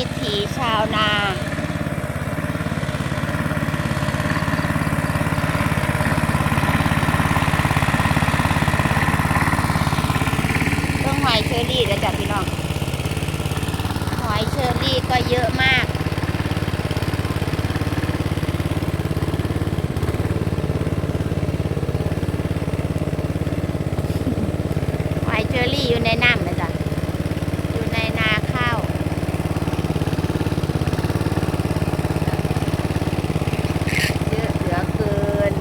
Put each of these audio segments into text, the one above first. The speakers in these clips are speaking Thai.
ิถีชาวนาต้นหอยเชอรี่แล้วจ้ะพี่น้องหอยเชอรี่ก็เยอะมากหอยเชอรี่อยู่ในน้ำนะจ๊ะ อยู่ในนาข้าว เยอะเหลือเกิน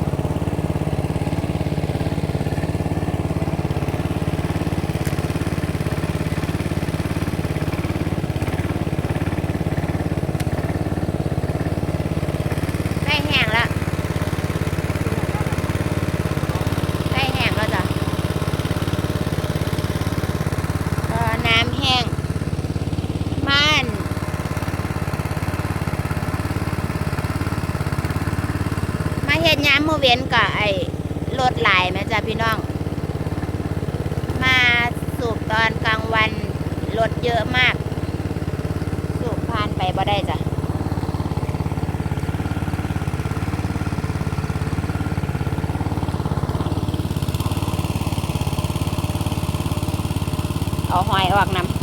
ใกล้ แห้งแล้วใกล้แห้งแล้วจ้ะเอน้ำแห้งม่านมาเฮ็ดยามมื้อเวนกับไอ้รถไหลายแม่จ้ะพี่น้อง มาสูบตอนกลางวันรถเยอะมาก สูบผ่านไปบ่ได้จ้ะ เอาหอยออกนำ